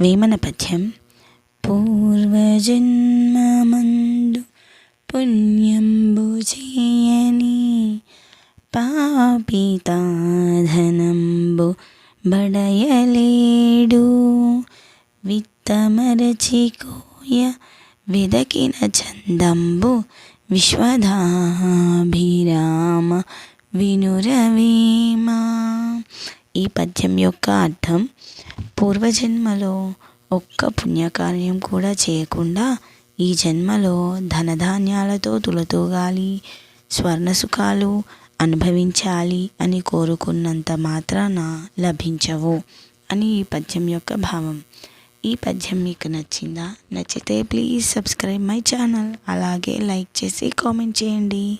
వేమన పద్యం. పూర్వజన్మమందు పుణ్యంబు చేయని పాపితాధనంబు బడయలేడు. విత్తమరచికోయ వెదకిన చందంబు విశ్వధాభిరామ వినురవేమ. ఈ పద్యం యొక్క అర్థం పూర్వజన్మలో ఒక్క పుణ్యకార్యం కూడా చేయకుండా ఈ జన్మలో ధనధాన్యాలతో తులతూగాలి స్వర్ణ సుఖాలు అనుభవించాలి అని కోరుకున్నంత మాత్రాన లభించవు అని ఈ పద్యం యొక్క భావం. ఈ పద్యం మీకు నచ్చిందా? నచ్చితే ప్లీజ్ సబ్స్క్రైబ్ మై ఛానల్. అలాగే లైక్ చేసి కామెంట్ చేయండి.